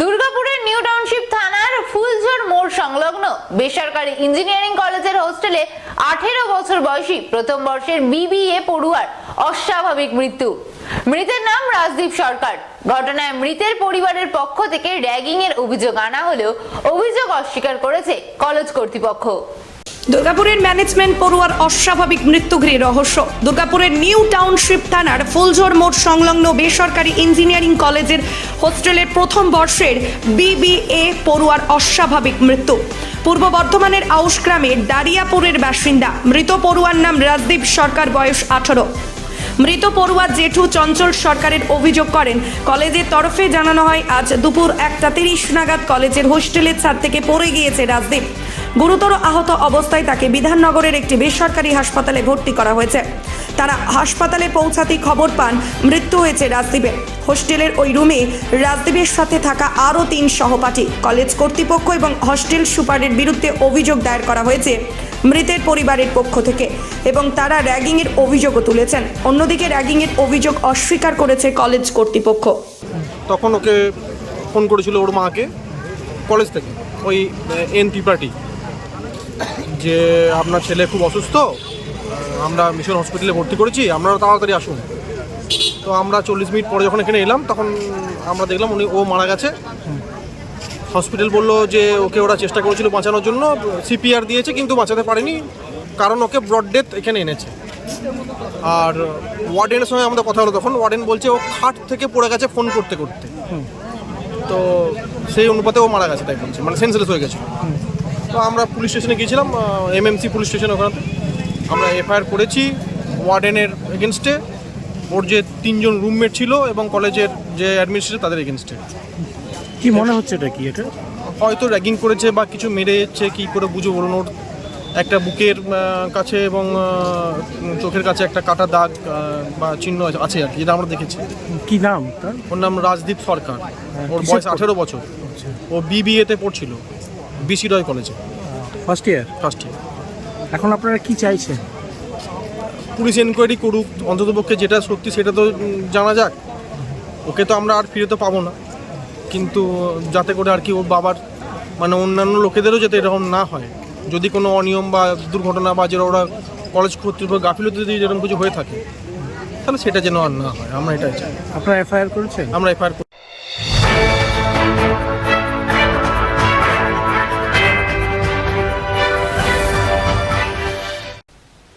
দুর্গাপুরের new township থানার ফুলঝোর মোড় সংলগ্ন বেসরকারি ইঞ্জিনিয়ারিং কলেজের হোস্টেলে আঠেরো বছর বয়সী প্রথম বর্ষের বিবিএ পড়ুয়ার অস্বাভাবিক মৃত্যু। মৃতের নাম রাজদীপ সরকার। ঘটনায় মৃতের পরিবারের পক্ষ থেকে র্যাগিং এর অভিযোগ আনা হলেও অভিযোগ অস্বীকার করেছে কলেজ কর্তৃপক্ষ। দুর্গাপুরের ম্যানেজমেন্ট পড়ুয়ার অস্বাভাবিক মৃত্যু ঘিরে রহস্য। দুর্গাপুরের নিউ টাউনশিপ থানার ফুলঝোর মোড় সংলগ্ন বেসরকারি ইঞ্জিনিয়ারিং কলেজের হোস্টেলের প্রথম বর্ষের বিবিএ পড়ুয়ার অস্বাভাবিক মৃত্যু। পূর্ব বর্ধমানের আউশ গ্রামের দারিয়াপুরের বাসিন্দা। মৃত পড়ুয়ার নাম রাজদীপ সরকার, বয়স আঠারো। মৃত পড়ুয়া জেঠু চঞ্চল সরকারের অভিযোগ করেন কলেজের তরফে জানানো হয়, আজ দুপুর একটা তিরিশ নাগাদ কলেজের হোস্টেলের ছাদ থেকে পড়ে গিয়েছে রাজদীপ। গুরুতর আহত অবস্থায় তাকে বিধাননগরের একটি বেসরকারি হাসপাতালে ভর্তি করা হয়েছে। তারা হাসপাতালে পৌঁছাতেই খবর পান, মৃত্যু হয়েছে রাজদীপের হোস্টেলের ওই রুমে রাজদীপের সাথে থাকা আরও তিন সহপাঠী, কলেজ কর্তৃপক্ষ এবং হস্টেল সুপারের বিরুদ্ধে অভিযোগ দায়ের করা হয়েছে মৃতের পরিবারের পক্ষ থেকে এবং তারা র্যাগিংয়ের অভিযোগও তুলেছেন। অন্যদিকে র্যাগিংয়ের অভিযোগ অস্বীকার করেছে কলেজ কর্তৃপক্ষ। তখন ওকে ফোন করেছিল ওর মাকে, কলেজ থেকে, ওই এন ত্রিপাঠী যে আপনার ছেলে খুব অসুস্থ, আমরা মিশন হসপিটালে ভর্তি করেছি, আপনারা তাড়াতাড়ি আসুন। তো আমরা চল্লিশ মিনিট পরে যখন এখানে এলাম, তখন আমরা দেখলাম উনি, ও মারা গেছে। হসপিটাল বলল যে ওকে ওরা চেষ্টা করেছিল বাঁচানোর জন্য, সিপিআর দিয়েছে, কিন্তু বাঁচাতে পারেনি, কারণ ওকে ব্রড ডেথ এখানে এনেছে। আর ওয়ার্ডেনের সঙ্গে আমাদের কথা হলো তখন, ওয়ার্ডেন বলছে ও খাট থেকে পড়ে গেছে ফোন করতে করতে। তো সেই অনুপাতে ও মারা গেছে, তাই বলছে মানে সেন্সলেস হয়ে গেছে। তো আমরা পুলিশ স্টেশনে গিয়েছিলাম এমএমসি পুলিশ স্টেশন ওখানে আমরা এফআইআর করেছি ওয়ার্ডেনের এগেনস্টে ওর যে তিনজন রুমমেট ছিল এবং কলেজের যে অ্যাডমিনিস্ট্রেটর তাদের এগেনস্টে কি মনে হচ্ছে এটা কি এটা? হয়তো র্যাগিং করেছে বা কিছু মেরে যাচ্ছে কী করে বুঝো বলুন ওর। একটা বুকের কাছে এবং চোখের কাছে একটা কাটা দাগ বা চিহ্ন আছে আর কি যেটা আমরা দেখেছি। কি নাম তার? ওর নাম রাজদীপ সরকার। ওর বয়স আঠেরো বছর। ও বিবিএতে পড়ছিল। বিসি রয় কলেজে ফার্স্ট ইয়ার ফার্স্ট ইয়ার এখন আপনারা কি চাইছেন? পুলিশ এনকোয়ারি করুক অন্ততপক্ষে যেটা সত্যি সেটা তো জানা যাক। ওকে তো আমরা আর ফিরে তো পাবো না। কিন্তু যাতে করে আর কি ওর বাবার মানে অন্যান্য লোকেদেরও যাতে এরকম না হয়। যদি কোনো অনিয়ম বা দুর্ঘটনা বা যেটা ওরা কলেজ কর্তৃপক্ষ গাফিলতি যদি যেরকম কিছু হয়ে থাকে তাহলে সেটা যেন আর না হয়। আমরা এটাই চাই। আপনারা এফআইআর করেছেন? আমরা এফআইআর